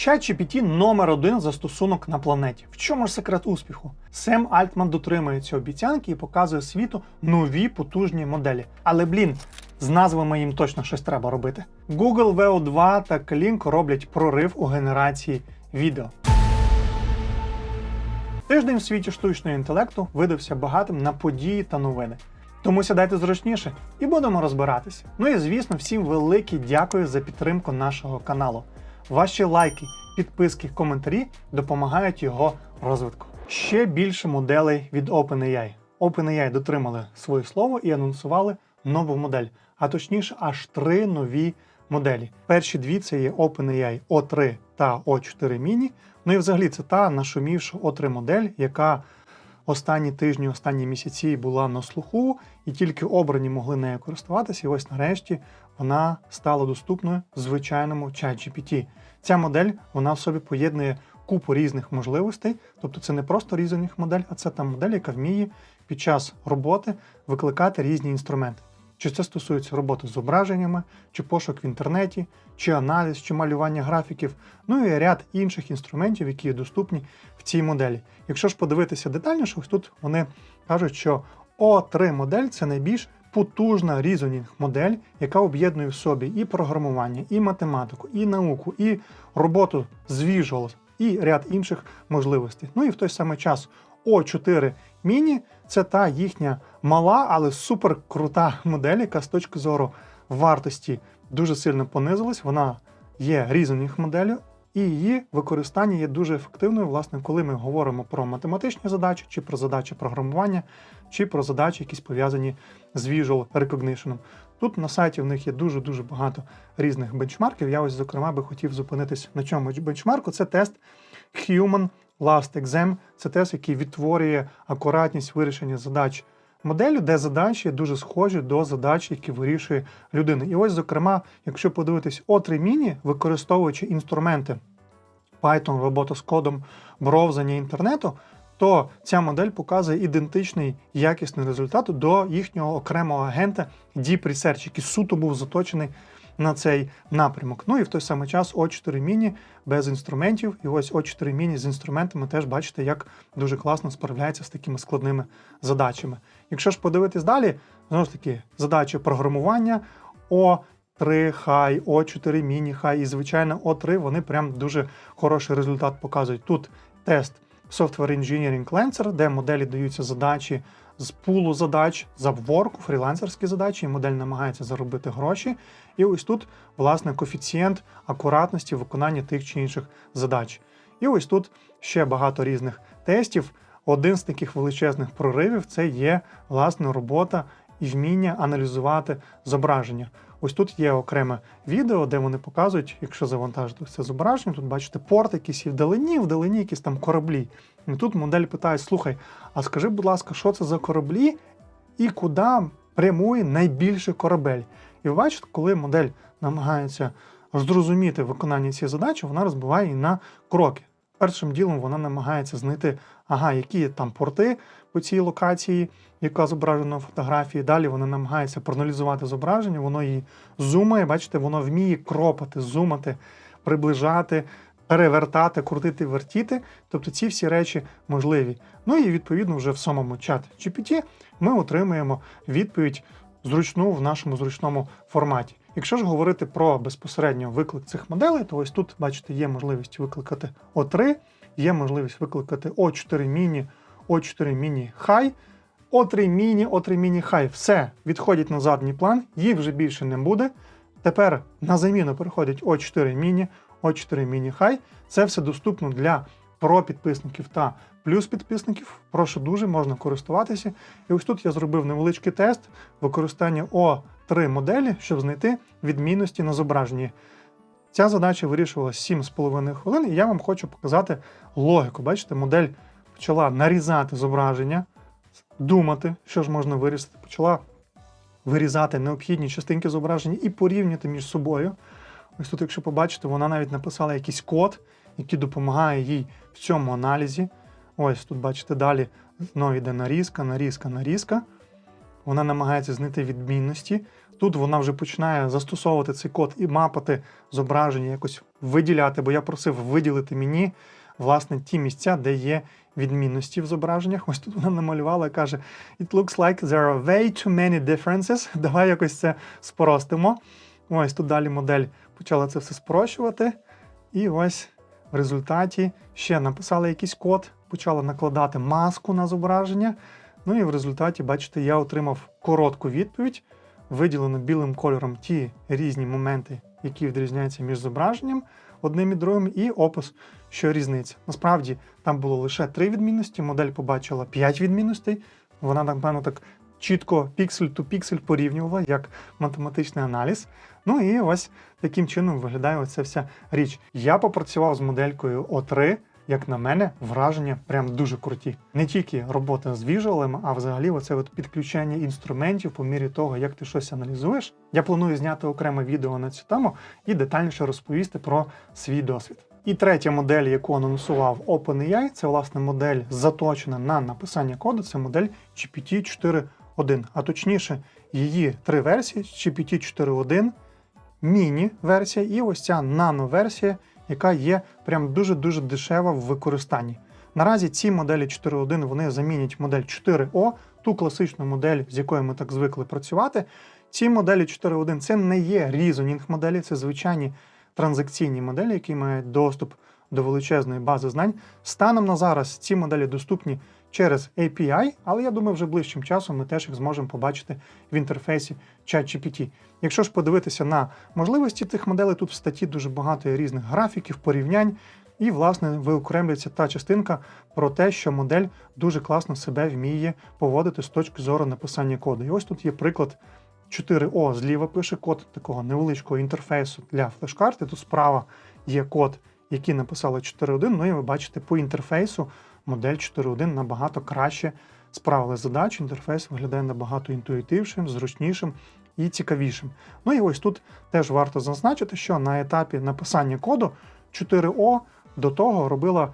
ChatGPT номер один застосунок на планеті. В чому ж секрет успіху? Сем Альтман дотримується обіцянки і показує світу нові потужні моделі. Але блін, з назвами їм точно щось треба робити. Google VO2 та Klink роблять прорив у генерації відео. Тиждень в світі штучного інтелекту видався багатим на події та новини. Тому сідайте зручніше і будемо розбиратися. Ну і звісно, всім велике дякую за підтримку нашого каналу. Ваші лайки, підписки, коментарі допомагають його розвитку. Ще більше моделей від OpenAI. OpenAI дотримали своє слово і анонсували нову модель, а точніше, аж три нові моделі. Перші дві це є OpenAI O3 та O4 Mini. Ну і взагалі це та нашумівша O3 модель, яка останні тижні, останні місяці була на слуху, і тільки обрані могли нею користуватися. І ось нарешті вона стала доступною звичайному ChatGPT. Ця модель вона в собі поєднує купу різних можливостей. Тобто це не просто різних модель, а це та модель, яка вміє під час роботи викликати різні інструменти. Чи це стосується роботи з зображеннями, чи пошук в інтернеті, чи аналіз, чи малювання графіків, ну і ряд інших інструментів, які є доступні в цій моделі. Якщо ж подивитися детальніше, ось тут вони кажуть, що O3 модель це найбільш потужна різонінг модель, яка об'єднує в собі і програмування, і математику, і науку, і роботу з visual, і ряд інших можливостей. Ну і в той самий час O4 Mini це та їхня мала, але супер крута модель, яка з точки зору вартості дуже сильно понизилась. Вона є різонінг моделлю, і її використання є дуже ефективною, власне, коли ми говоримо про математичні задачі, чи про задачі програмування, чи про задачі, якісь пов'язані з visual recognition. Тут на сайті в них є дуже-дуже багато різних бенчмарків. Я ось, зокрема, би хотів зупинитись на чому бенчмарку. Це тест Human Last Exam. Це тест, який відтворює акуратність вирішення задач моделлю, де задачі дуже схожі до задач, які вирішує людина. І ось, зокрема, якщо подивитись O3 Mini, використовуючи інструменти Python, робота з кодом, бровзання інтернету, то ця модель показує ідентичний якісний результат до їхнього окремого агента Deep Research, який суто був заточений на цей напрямок. Ну і в той самий час O4 Mini без інструментів. І ось O4 Mini з інструментами теж бачите, як дуже класно справляється з такими складними задачами. Якщо ж подивитись далі, знову ж таки, задачі програмування O3 High, O4 Mini High і, звичайно, O3, вони прям дуже хороший результат показують. Тут тест Software Engineering Lancer, де моделі даються задачі з пулу задач за ворку, фрілансерські задачі, і модель намагається заробити гроші. І ось тут, власне, коефіцієнт акуратності виконання тих чи інших задач. І ось тут ще багато різних тестів. Один з таких величезних проривів це є власне робота і вміння аналізувати зображення. Ось тут є окреме відео, де вони показують, якщо завантажити це зображення, тут бачите порт, якийсь і вдалині, вдалині якісь там кораблі. І тут модель питає: слухай, а скажи, будь ласка, що це за кораблі і куди прямує найбільший корабель? І ви бачите, коли модель намагається зрозуміти виконання цієї задачі, вона розбиває її на кроки. Першим ділом вона намагається знайти, ага, які там порти по цій локації, яка зображена на фотографії. Далі вона намагається проаналізувати зображення, воно її зумає, бачите, воно вміє кропати, зумати, приближати, перевертати, крутити, вертіти. Тобто ці всі речі можливі. Ну і відповідно вже в самому чат GPT ми отримуємо відповідь зручну в нашому зручному форматі. Якщо ж говорити про безпосередньо виклик цих моделей, то ось тут, бачите, є можливість викликати O3, є можливість викликати O4 Mini, O4 Mini High, O3 Mini, O3 Mini High. Все відходять на задній план, їх вже більше не буде. Тепер на заміну переходять O4 Mini, O4 Mini High. Це все доступно для про підписників та плюс підписників. Прошу дуже, можна користуватися. І ось тут я зробив невеличкий тест використання O3 моделі, щоб знайти відмінності на зображенні. Ця задача вирішувалася 7,5 хвилин, і я вам хочу показати логіку. Бачите, модель почала нарізати зображення, думати, що ж можна вирізати, почала вирізати необхідні частинки зображення і порівняти між собою. Ось тут, якщо побачите, вона навіть написала якийсь код, який допомагає їй в цьому аналізі. Ось тут, бачите, далі знову йде нарізка, нарізка, нарізка. Вона намагається знайти відмінності. тут вона вже починає застосовувати цей код і мапати зображення, якось виділяти, бо я просив виділити мені власне ті місця, де є відмінності в зображеннях. Ось тут вона намалювала і каже: It looks like there are way too many differences. Давай якось це спростимо. Ось тут далі модель почала це все спрощувати. І ось в результаті ще написала якийсь код, почала накладати маску на зображення. Ну і в результаті, бачите, я отримав коротку відповідь, виділено білим кольором ті різні моменти, які відрізняються між зображенням одним і другим, і опис, що різниця. Насправді там було лише три відмінності, модель побачила п'ять відмінностей. Вона, напевно, так чітко піксель ту піксель порівнювала як математичний аналіз. Ну і ось таким чином виглядає оця вся річ. Я попрацював з моделькою О3. Як на мене, враження прям дуже круті. Не тільки робота з віжуалем, а взагалі оце от підключення інструментів по мірі того, як ти щось аналізуєш. Я планую зняти окреме відео на цю тему і детальніше розповісти про свій досвід. І третя модель, яку анонсував OpenAI, це власне модель заточена на написання коду. Це модель GPT-4 а точніше, її три версії gpt 4.1, міні-версія і ось ця нано-версія, яка є прям дуже-дуже дешева в використанні. Наразі ці моделі 4.1 вони замінять модель 4О, ту класичну модель, з якою ми так звикли працювати. Ці моделі 4.1 це не є різонінг моделі, це звичайні транзакційні моделі, які мають доступ до величезної бази знань. Станом на зараз ці моделі доступні через API, але я думаю, вже ближчим часом ми теж їх зможемо побачити в інтерфейсі ChatGPT. Якщо ж подивитися на можливості тих моделей, тут в статті дуже багато різних графіків, порівнянь. І, власне, виокремлюється та частинка про те, що модель дуже класно себе вміє поводити з точки зору написання коду. І ось тут є приклад 4О зліва пише код такого невеличкого інтерфейсу для флеш-карти. Тут справа є код, який написали 4.1. Ну і ви бачите, по інтерфейсу модель 4.1 набагато краще справили задачу. Інтерфейс виглядає набагато інтуїтившим, зручнішим і цікавішим. Ну і ось тут теж варто зазначити, що на етапі написання коду 4О до того робила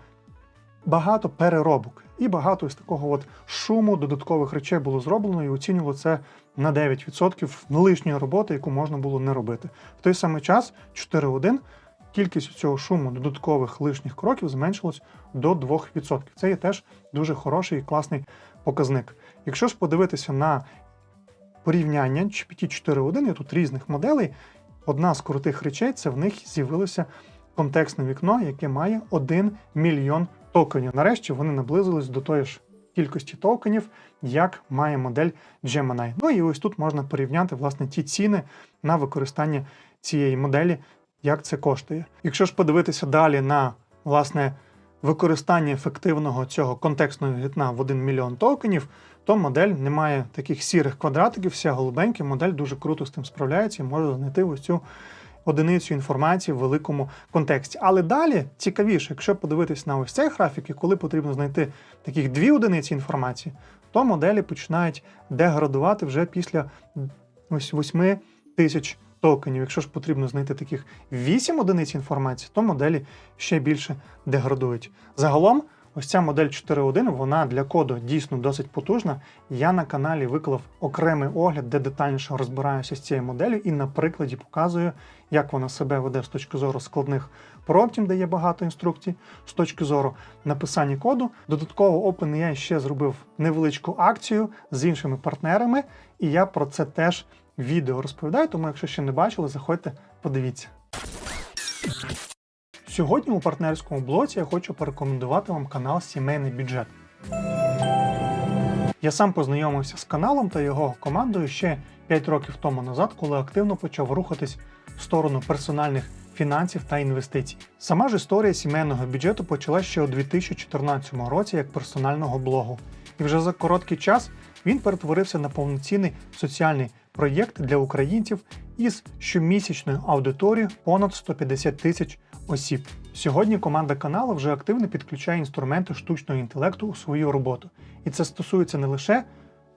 багато переробок. І багато з такого от шуму додаткових речей було зроблено і оцінювало це на 9% лишньої роботи, яку можна було не робити. В той самий час 4.1 кількість цього шуму додаткових лишніх кроків зменшилась до 2%. Це є теж дуже хороший і класний показник. Якщо ж подивитися на порівняння GPT 4.1, є тут різних моделей. Одна з крутих речей це в них з'явилося контекстне вікно, яке має 1 мільйон токенів. Нарешті вони наблизились до тої ж кількості токенів, як має модель Gemini. Ну і ось тут можна порівняти власне ті ціни на використання цієї моделі, як це коштує. Якщо ж подивитися далі на власне використання ефективного цього контекстного вікна в 1 мільйон токенів, то модель не має таких сірих квадратиків, вся голубенька, модель дуже круто з тим справляється і може знайти ось цю одиницю інформації в великому контексті. Але далі цікавіше, якщо подивитись на ось цей графік, і коли потрібно знайти таких дві одиниці інформації, то моделі починають деградувати вже після ось 8 тисяч токенів. Якщо ж потрібно знайти таких 8 одиниць інформації, то моделі ще більше деградують. Загалом, ось ця модель 4.1, вона для коду дійсно досить потужна. Я на каналі виклав окремий огляд, де детальніше розбираюся з цією моделлю і на прикладі показую, як вона себе веде з точки зору складних промптів, де є багато інструкцій, з точки зору написання коду. Додатково OpenAI ще зробив невеличку акцію з іншими партнерами, і я про це теж відео розповідаю, тому якщо ще не бачили, заходьте, подивіться. Сьогодні у партнерському блоці я хочу порекомендувати вам канал Сімейний бюджет. Я сам познайомився з каналом та його командою ще 5 років тому назад, коли активно почав рухатись в сторону персональних фінансів та інвестицій. Сама ж історія сімейного бюджету почалася ще у 2014 році як персонального блогу. І вже за короткий час він перетворився на повноцінний соціальний проєкт для українців із щомісячною аудиторією понад 150 тисяч осіб. Сьогодні команда каналу вже активно підключає інструменти штучного інтелекту у свою роботу. І це стосується не лише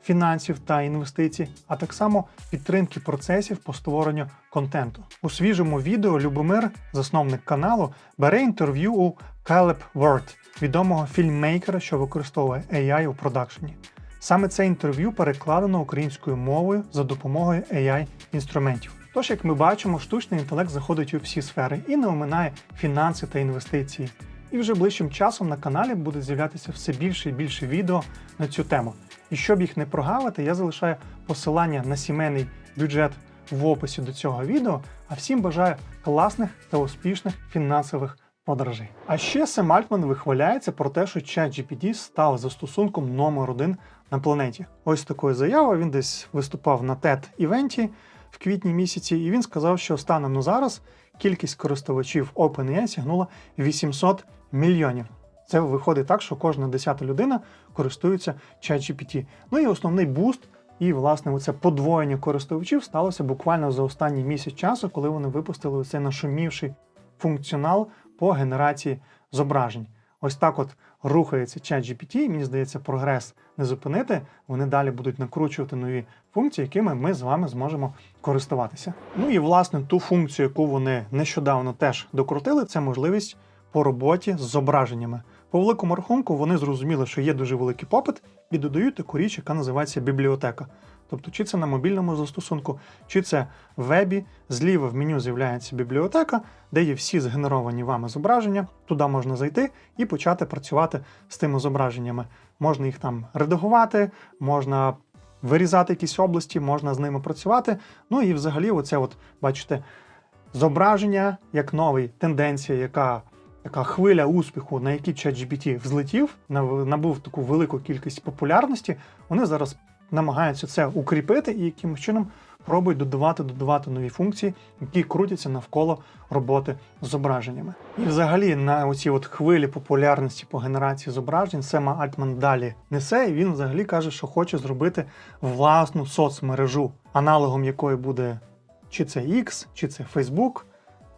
фінансів та інвестицій, а так само підтримки процесів по створенню контенту. У свіжому відео Любомир, засновник каналу, бере інтерв'ю у Caleb Word, відомого фільммейкера, що використовує AI у продакшені. Саме це інтерв'ю перекладено українською мовою за допомогою AI інструментів. Тож, як ми бачимо, штучний інтелект заходить у всі сфери і не оминає фінанси та інвестиції. І вже ближчим часом на каналі буде з'являтися все більше і більше відео на цю тему. І щоб їх не прогавити, я залишаю посилання на сімейний бюджет в описі до цього відео. А всім бажаю класних та успішних фінансових подорожей. А ще Сем Альтман вихваляється про те, що ChatGPT став застосунком номер один на планеті. Ось такою заявою він десь виступав на TED івенті в квітні місяці, і він сказав, що станом на зараз кількість користувачів OpenAI сягнула 800 мільйонів. Це виходить так, що кожна десята людина користується ChatGPT. Ну і основний буст, і власне оце подвоєння користувачів сталося буквально за останній місяць часу, коли вони випустили оцей нашумівший функціонал по генерації зображень. Ось так от рухається ChatGPT, і мені здається, прогрес не зупинити. Вони далі будуть накручувати нові функції, якими ми з вами зможемо користуватися. Ну і власне ту функцію, яку вони нещодавно теж докрутили, це можливість по роботі з зображеннями. По великому рахунку вони зрозуміли, що є дуже великий попит, і додають таку річ, яка називається бібліотека. Тобто, чи це на мобільному застосунку, чи це в вебі, зліва в меню з'являється бібліотека, де є всі згенеровані вами зображення. Туди можна зайти і почати працювати з тими зображеннями. Можна їх там редагувати, можна вирізати якісь області, можна з ними працювати. Ну і взагалі, оце, от, бачите, зображення як новий тенденція, яка. Така хвиля успіху, на якій ChatGPT взлетів, набув таку велику кількість популярності. Вони зараз намагаються це укріпити і якимось чином пробують додавати, додавати нові функції, які крутяться навколо роботи з зображеннями. І взагалі на оці от хвилі популярності по генерації зображень Сема Альтман далі несе, і він взагалі каже, що хоче зробити власну соцмережу, аналогом якої буде чи це X, чи це Facebook,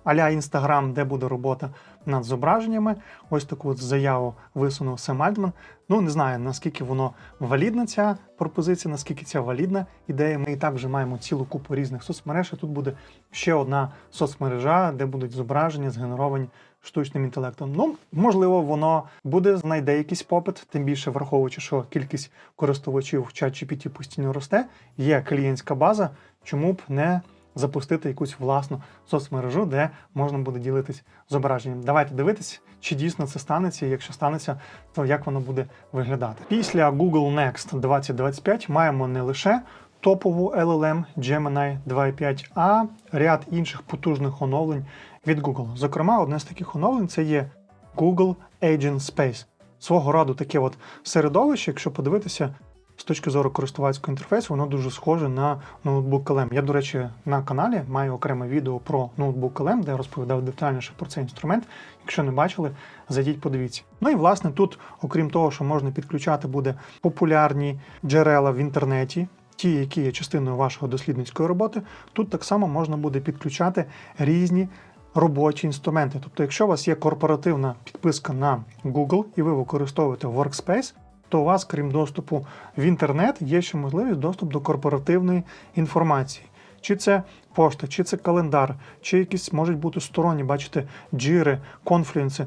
аля Instagram, де буде робота над зображеннями. Ось таку от заяву висунув Сем Альтман. Ну не знаю наскільки воно валідна ця пропозиція, наскільки ця валідна ідея. Ми і так вже маємо цілу купу різних соцмереж. і Тут буде ще одна соцмережа, де будуть зображення згенеровані штучним інтелектом. Ну можливо, воно буде знайде якийсь попит, тим більше враховуючи, що кількість користувачів в ChatGPT постійно росте. Є клієнтська база, чому б не запустити якусь власну соцмережу, де можна буде ділитись зображенням. Давайте дивитись, чи дійсно це станеться. і Якщо станеться, то як воно буде виглядати. Після Google Next 2025 маємо не лише топову LLM Gemini 2.5, а ряд інших потужних оновлень від Google. Зокрема, одне з таких оновлень це є Google Agent Space. Свого роду таке от середовище, якщо подивитися з точки зору користувацького інтерфейсу, воно дуже схоже на ноутбук LM. Я, до речі, на каналі маю окреме відео про ноутбук LM, де я розповідав детальніше про цей інструмент. Якщо не бачили, зайдіть, подивіться. Ну і власне тут, окрім того, що можна підключати буде популярні джерела в інтернеті. Ті, які є частиною вашого дослідницької роботи, тут так само можна буде підключати різні робочі інструменти. Тобто, якщо у вас є корпоративна підписка на Google і ви використовуєте Workspace, то у вас, крім доступу в інтернет, є ще можливість доступ до корпоративної інформації. Чи це пошта, чи це календар, чи якісь можуть бути сторонні, бачите, джири, конфлюенси,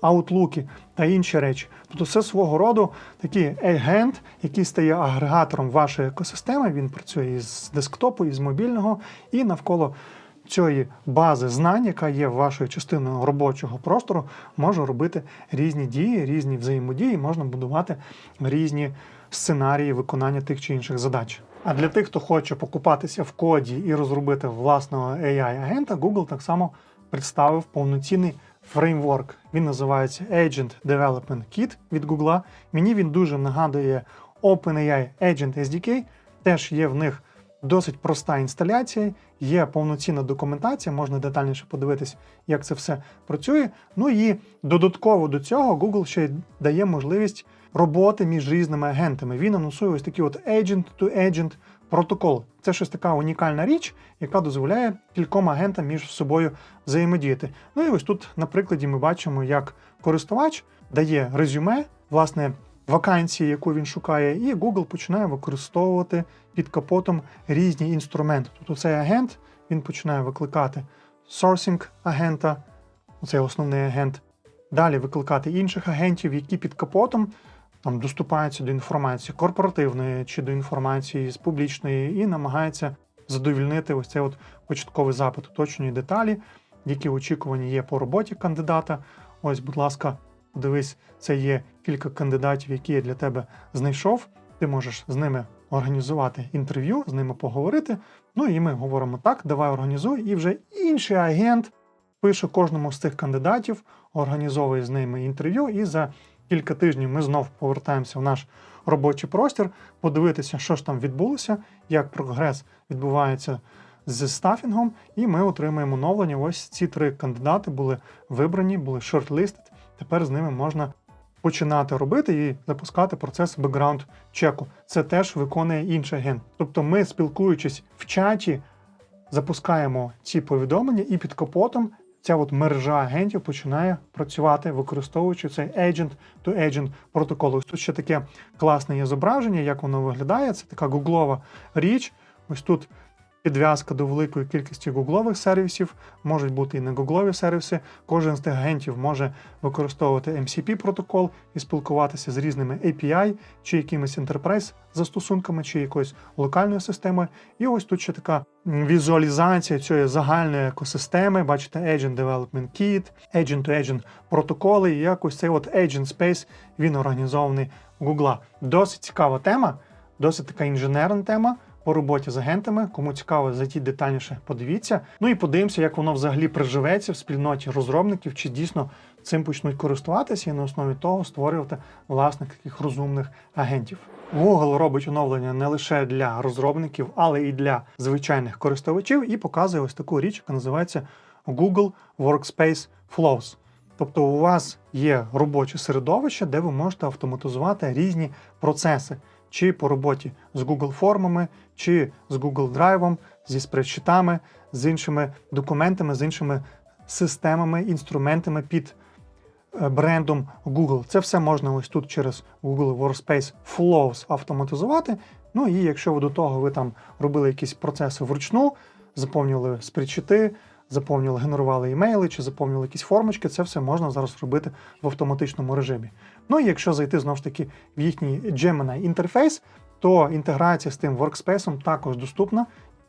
аутлуки та інші речі. Тобто це свого роду такий агент, який стає агрегатором вашої екосистеми. Він працює із десктопу, із мобільного, і навколо цієї бази знань, яка є вашою частиною робочого простору, може робити різні дії, різні взаємодії, можна будувати різні сценарії виконання тих чи інших задач. А для тих, хто хоче покупатися в коді і розробити власного AI-агента, Google так само представив повноцінний фреймворк. Він називається Agent Development Kit від Google. Мені він дуже нагадує OpenAI Agent SDK. Теж є в них досить проста інсталяція, є повноцінна документація, можна детальніше подивитись, як це все працює. Ну і додатково до цього Google ще й дає можливість роботи між різними агентами. Він анонсує ось такий от agent-to-agent протокол. Це щось така унікальна річ, яка дозволяє кільком агентам між собою взаємодіяти. Ну і ось тут на прикладі ми бачимо, як користувач дає резюме, власне, вакансії, яку він шукає, і Google починає використовувати під капотом різні інструменти. Тобто цей агент він починає викликати sourcing агента, цей основний агент, далі викликати інших агентів, які під капотом там доступається до інформації корпоративної чи до інформації з публічної, і намагається задовільнити ось цей от початковий запит, уточнює деталі, які очікувані є по роботі кандидата. Ось, будь ласка, дивись, це є кілька кандидатів, які я для тебе знайшов. Ти можеш з ними організувати інтерв'ю, з ними поговорити. Ну і ми говоримо так, давай організуй, і вже інший агент пише кожному з цих кандидатів, організовує з ними інтерв'ю, і за кілька тижнів ми знов повертаємося в наш робочий простір, подивитися, що ж там відбулося, як прогрес відбувається з стафінгом, і ми отримаємо оновлення. Ось ці три кандидати були вибрані, були шортлистед. Тепер з ними можна починати робити і запускати процес бекграунд чеку. Це теж виконує інший агент. Тобто, ми, спілкуючись в чаті, запускаємо ці повідомлення, і під капотом ця от мережа агентів починає працювати, використовуючи цей agent-to-agent протокол. Ось тут ще таке класне є зображення, як воно виглядає. Це така гуглова річ. Ось тут підв'язка до великої кількості гуглових сервісів, можуть бути і не гуглові сервіси. Кожен з тих агентів може використовувати MCP протокол і спілкуватися з різними API чи якимись enterprise застосунками, чи якоюсь локальною системою. І ось тут ще така візуалізація цієї загальної екосистеми. Бачите, Agent Development Kit, Agent-to-Agent протоколи, і якось цей от Agent Space він організований у Google. Досить цікава тема, досить така інженерна тема по роботі з агентами. Кому цікаво, зайдіть детальніше, подивіться. Ну і подивимося, як воно взагалі приживеться в спільноті розробників, чи дійсно цим почнуть користуватися і на основі того створювати власних таких розумних агентів. Google робить оновлення не лише для розробників, але і для звичайних користувачів, і показує ось таку річ, яка називається Google Workspace Flows. Тобто у вас є робоче середовище, де ви можете автоматизувати різні процеси, чи по роботі з Google формами, чи з Google Drive, зі спредшитами, з іншими документами, з іншими системами, інструментами під е, брендом Google. Це все можна ось тут через Google Workspace Flows автоматизувати. Ну і якщо ви до того ви там робили якісь процеси вручну, заповнювали спредшити, заповнювали, генерували імейли чи заповнювали якісь формочки, це все можна зараз робити в автоматичному режимі. Ну і якщо зайти знову ж таки в їхній Gemini інтерфейс, то інтеграція з тим workspace також доступна.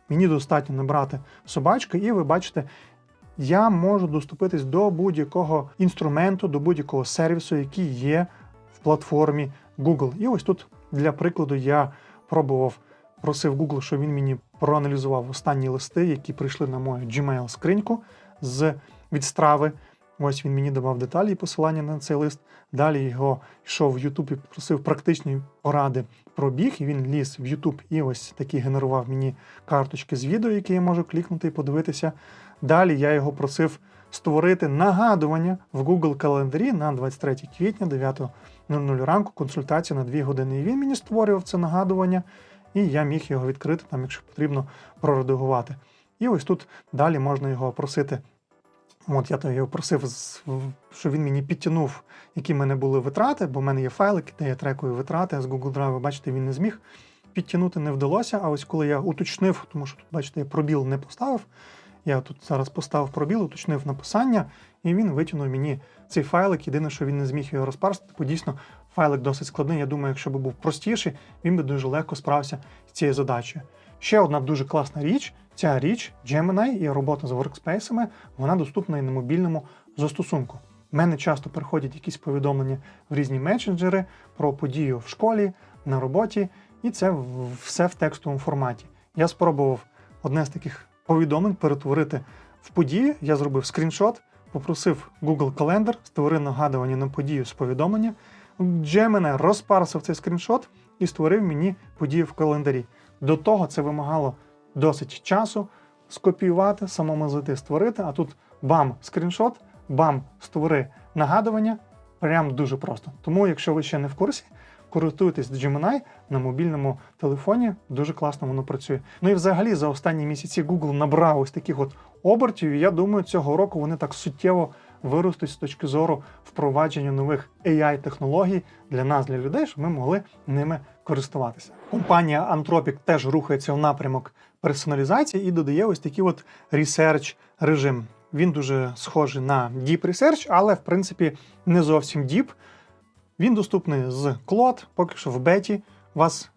Мені достатньо набрати собачку, і ви бачите, я можу доступитись до будь-якого інструменту, до будь-якого сервісу, який є в платформі Google. І ось тут для прикладу я пробував, просив Google, щоб він мені проаналізував останні листи, які прийшли на мою Gmail скриньку з від страви. Ось він мені давав деталі і посилання на цей лист. Далі його йшов в YouTube і просив практичні поради про біг. І він ліз в YouTube і ось такі генерував мені карточки з відео, які я можу клікнути і подивитися. Далі я його просив створити нагадування в Google календарі на 23 квітня 9.00 ранку. Консультація на 2 години. І він мені створював це нагадування, і я міг його відкрити, там, якщо потрібно, проредагувати. І ось тут далі можна його просити. От я його просив, щоб він мені підтягнув, які в мене були витрати, бо в мене є файлик, де я трекую витрати з Google Drive. Бачите, він не зміг підтягнути, не вдалося. А ось коли я уточнив, тому що тут, бачите, я пробіл не поставив. Я тут зараз поставив пробіл, уточнив написання, і він витягнув мені цей файлик. Єдине, що він не зміг його розпарсити, бо дійсно файлик досить складний. Я думаю, якщо б був простіший, він би дуже легко справився з цією задачею. Ще одна дуже класна річ. Ця річ Gemini і робота з workspace, вона доступна і на мобільному застосунку. У мене часто приходять якісь повідомлення в різні месенджери про подію в школі, на роботі, і це все в текстовому форматі. Я спробував одне з таких повідомлень перетворити в подію. Я зробив скріншот, попросив Google Calendar, створив нагадування на подію з повідомлення. Gemini розпарсив цей скріншот і створив мені подію в календарі. До того це вимагало досить часу скопіювати, самому зайти створити, а тут бам, скріншот, бам, створи нагадування. Прям дуже просто. Тому, якщо ви ще не в курсі, користуйтесь Gemini на мобільному телефоні, дуже класно воно працює. Ну і взагалі за останні місяці Google набрав ось таких от обертів, і я думаю, цього року вони так суттєво виростуть з точки зору впровадження нових AI-технологій для нас, для людей, щоб ми могли ними користуватися. Компанія Anthropic теж рухається в напрямок персоналізації і додає ось такий от research режим. Він дуже схожий на Deep Research, але в принципі не зовсім Deep. Він доступний з Claude, поки що в беті. У вас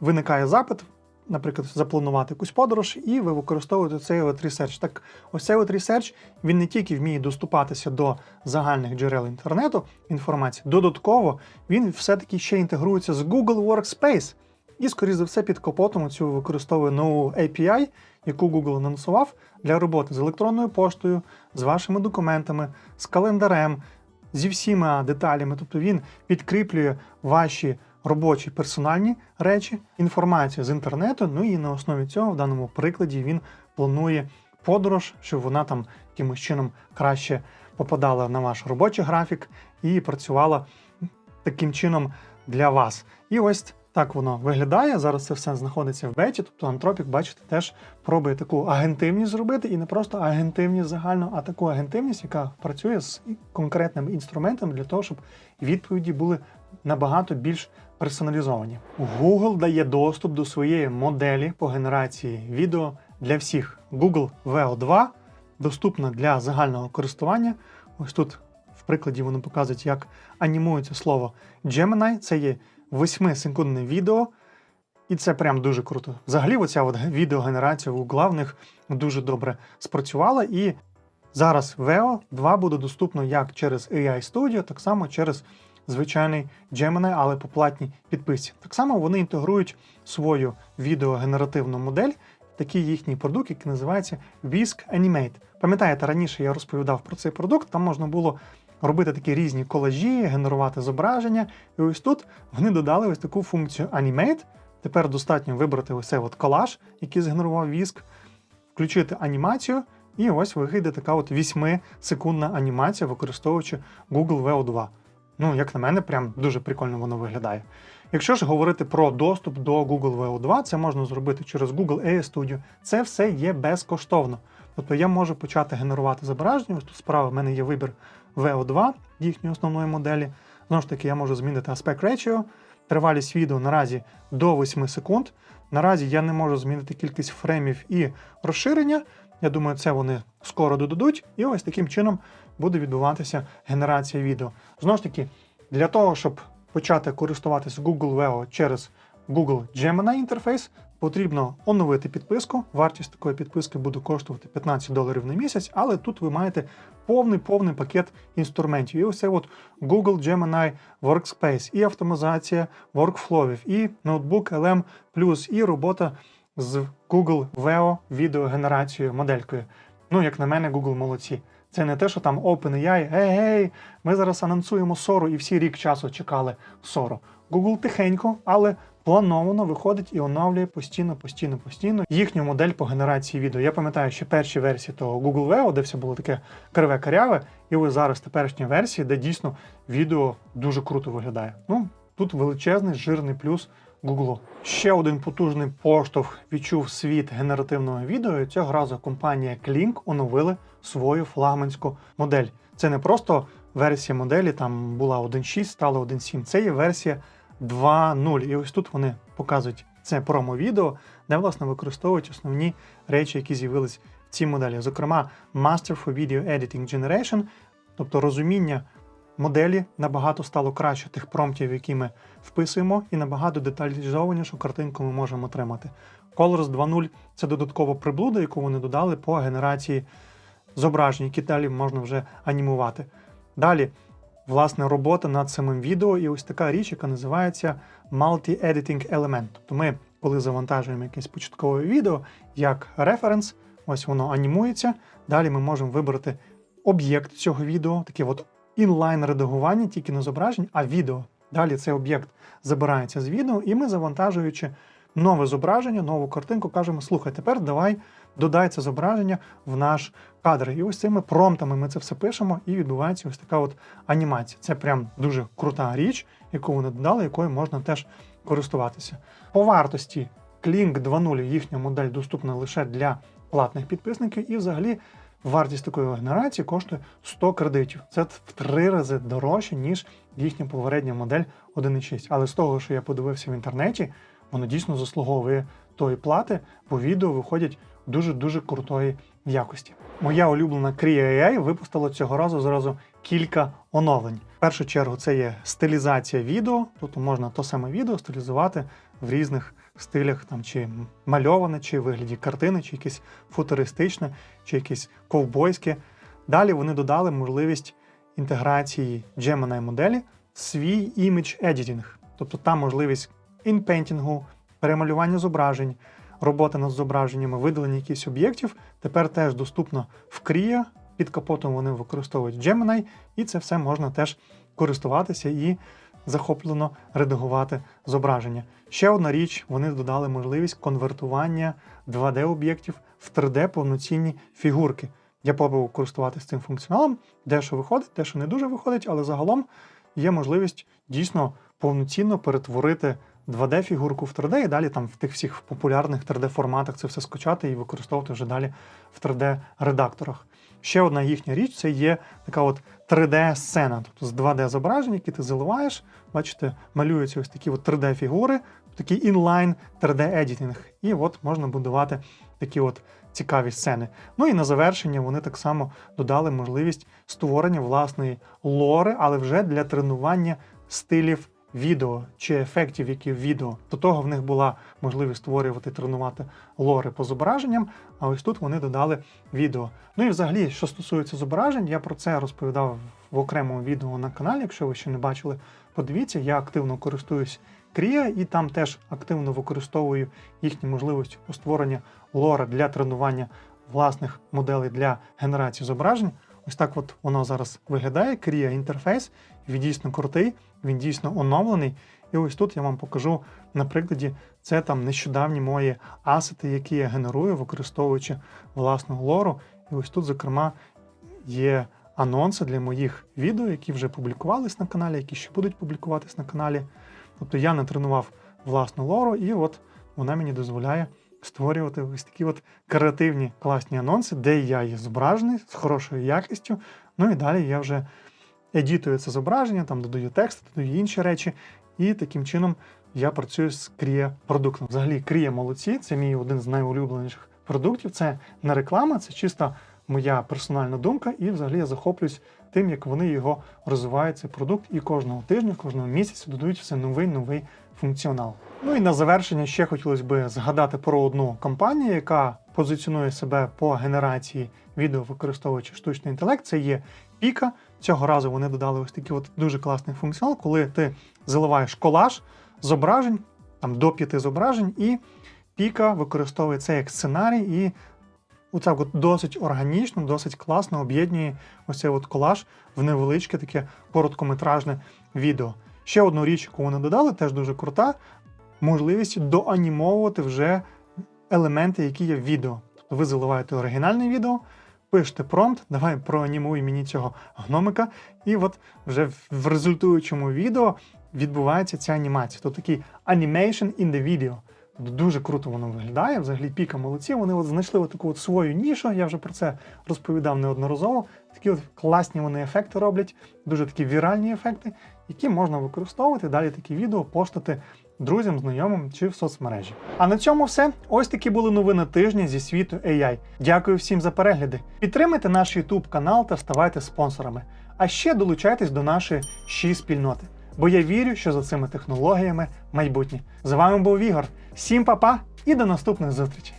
виникає запит, наприклад, запланувати якусь подорож, і ви використовуєте цей от research. Так, ось цей от research, він не тільки вміє доступатися до загальних джерел інтернету інформації, додатково він все-таки ще інтегрується з Google Workspace. І, скоріш за все, під капотом цю використовує нову API, яку Google анонсував для роботи з електронною поштою, з вашими документами, з календарем, зі всіма деталями. Тобто він підкріплює ваші робочі персональні речі, інформацію з інтернету. Ну і на основі цього, в даному прикладі, він планує подорож, щоб вона там якимось чином краще попадала на ваш робочий графік і працювала таким чином для вас. І ось так воно виглядає. Зараз це все знаходиться в беті. Тобто Антропік, бачите, теж пробує таку агентивність зробити, і не просто агентивність загально, а таку агентивність, яка працює з конкретним інструментом для того, щоб відповіді були набагато більш персоналізовані. Google дає доступ до своєї моделі по генерації відео для всіх. Google VO2 доступна для загального користування. Ось тут в прикладі вони показують, як анімується слово Gemini. Це є 8-секундне відео, і це прям дуже круто. Взагалі, оця от відеогенерація у Google в них дуже добре спрацювала. І зараз VEO 2 буде доступно як через AI Studio, так само через звичайний Gemini, але по платній підписці. Так само вони інтегрують свою відеогенеративну модель. Такий їхній продукт, який називається Whisk Animate. Пам'ятаєте, раніше я розповідав про цей продукт, там можна було робити такі різні колажі, генерувати зображення. І ось тут вони додали ось таку функцію Animate. Тепер достатньо вибрати ось цей от колаж, який згенерував Whisk, включити анімацію, і ось вийде така от 8-секундна анімація, використовуючи Google VO2. Ну, як на мене, прям дуже прикольно воно виглядає. Якщо ж говорити про доступ до Google VO2, це можна зробити через Google AI Studio. Це все є безкоштовно. Тобто я можу почати генерувати зображення. Ось тут справа в мене є вибір VO2, їхньої основної моделі. Знову ж таки, я можу змінити aspect ratio, тривалість відео наразі до 8 секунд. Наразі я не можу змінити кількість фреймів і розширення. Я думаю, це вони скоро додадуть, і ось таким чином буде відбуватися генерація відео. Знову ж таки, для того, щоб почати користуватися Google VEO через Google Gemini інтерфейс, потрібно оновити підписку. Вартість такої підписки буде коштувати 15 доларів на місяць, але тут ви маєте повний повний пакет інструментів. І ось це от Google Gemini Workspace, і автоматизація workflowів, і ноутбук LM+, і робота з Google VEO відеогенерацією моделькою. Ну, як на мене, Google молодці. Це не те, що там OpenAI, гей, гей, ми зараз анонсуємо Сору, і всі рік часу чекали Сору. Google тихенько, але плановано виходить і оновлює постійно, постійно, постійно їхню модель по генерації відео. Я пам'ятаю, що перші версії того Google VEO, де все було таке криве каряве, і ось зараз теперішні версії, де дійсно відео дуже круто виглядає. Ну, тут величезний жирний плюс Google. Ще один потужний поштовх відчув світ генеративного відео. Цього разу компанія Klink оновили свою флагманську модель. Це не просто версія моделі, там була 1.6, стала 1.7. Це є версія 2.0. І ось тут вони показують це промо-відео, де власне використовують основні речі, які з'явились в цій моделі. Зокрема, Master for Video Editing Generation, тобто розуміння моделі набагато стало краще тих промптів, які ми вписуємо, і набагато деталізованішу картинку ми можемо отримати. Colors 2.0 це додаткова приблуда, яку вони додали по генерації зображень, які далі можна вже анімувати. Далі, власне, робота над самим відео і ось така річ, яка називається Multi-Editing Element. Тобто ми, коли завантажуємо якесь початкове відео, як референс, ось воно анімується. Далі ми можемо вибрати об'єкт цього відео, таке от інлайн редагування, тільки не зображень, а відео. Далі цей об'єкт забирається з відео, і ми, завантажуючи нове зображення, нову картинку, кажемо: слухай, тепер давай додай це зображення в наш кадр. І ось цими промптами ми це все пишемо, і відбувається ось така от анімація. Це прям дуже крута річ, яку вони додали, якою можна теж користуватися. По вартості Klink 2.0 їхня модель доступна лише для платних підписників, і взагалі. Вартість такої генерації коштує 100 кредитів. Це в три рази дорожче, ніж їхня попередня модель 1.6. Але з того, що я подивився в інтернеті, воно дійсно заслуговує тої плати, бо відео виходять дуже-дуже крутої якості. Моя улюблена Creo AI випустила цього разу зразу кілька оновлень. В першу чергу це є стилізація відео, тобто можна то саме відео стилізувати в різних стилях, там чи мальоване, чи вигляді картини, чи якесь футуристичне, чи якесь ковбойське. Далі вони додали можливість інтеграції Gemini моделі в свій імідж едітінг. Тобто там можливість інпейнтінгу, перемалювання зображень, роботи над зображеннями, видалення якихось об'єктів тепер теж доступно в Крія. Під капотом вони використовують Gemini, і це все можна теж користуватися і захоплено редагувати зображення. Ще одна річ, вони додали можливість конвертування 2D-об'єктів в 3D повноцінні фігурки. Я пробував користуватися цим функціоналом, дещо виходить, дещо не дуже виходить, але загалом є можливість дійсно повноцінно перетворити 2D-фігурку в 3D і далі там в тих всіх популярних 3D-форматах це все скачати і використовувати вже далі в 3D-редакторах. Ще одна їхня річ це є така от 3D-сцена, тобто з 2D-зображень, які ти заливаєш, бачите, малюються ось такі от 3D-фігури, такий інлайн 3D-едітинг. І от можна будувати такі от цікаві сцени. Ну і на завершення вони так само додали можливість створення власної лори, але вже для тренування стилів відео чи ефектів, які в відео. До того в них була можливість створювати, тренувати лори по зображенням, а ось тут вони додали відео. Ну і взагалі, що стосується зображень, я про це розповідав в окремому відео на каналі. Якщо ви ще не бачили, подивіться, я активно користуюсь Крія, і там теж активно використовую їхні можливості у створення лора для тренування власних моделей для генерації зображень. Ось так от воно зараз виглядає. Крія інтерфейс. Він дійсно крутий, він дійсно оновлений. І ось тут я вам покажу на прикладі. Це там нещодавні мої асети, які я генерую, використовуючи власну лору. І ось тут, зокрема, є анонси для моїх відео, які вже публікувались на каналі, які ще будуть публікуватись на каналі. Тобто я натренував власну лору, і от вона мені дозволяє створювати ось такі от креативні класні анонси, де я є зображений з хорошою якістю. Ну і далі я вже едітую це зображення, там додаю текст, додаю інші речі. І таким чином я працюю з Крія продуктом. Взагалі, Крія молодці, це мій один з найулюбленіших продуктів. Це не реклама, це чисто моя персональна думка, і взагалі я захоплююсь тим, як вони його розвивають, цей продукт, і кожного тижня, кожного місяця додають все новий новий функціонал. Ну і на завершення ще хотілося б згадати про одну компанію, яка позиціонує себе по генерації відео, використовуючи штучний інтелект. Це є Піка. Цього разу вони додали ось такий от дуже класний функціонал, коли ти заливаєш колаж зображень, там до п'яти зображень, і Піка використовує це як сценарій і оце от досить органічно, досить класно об'єднує ось цей от колаж в невеличке таке короткометражне відео. Ще одну річ, яку вони додали, теж дуже крута, можливість доанімовувати вже елементи, які є в відео. Тобто ви заливаєте оригінальне відео, пишете промпт, давай проанімуй мені цього гномика, і от вже в результуючому відео відбувається ця анімація. Тобто такий animation in the video. Дуже круто воно виглядає. Взагалі піка молодці. Вони от знайшли от таку от свою нішу. Я вже про це розповідав неодноразово. Такі от класні вони ефекти роблять, дуже такі віральні ефекти, які можна використовувати. Далі такі відео постати друзям, знайомим чи в соцмережі. А на цьому все. Ось такі були новини тижня зі світу AI. Дякую всім за перегляди. Підтримайте наш YouTube канал та ставайте спонсорами. А ще долучайтесь до нашої щі спільноти. Бо я вірю, що за цими технологіями майбутнє. З вами був Ігор. Всім па-па і до наступних зустрічей!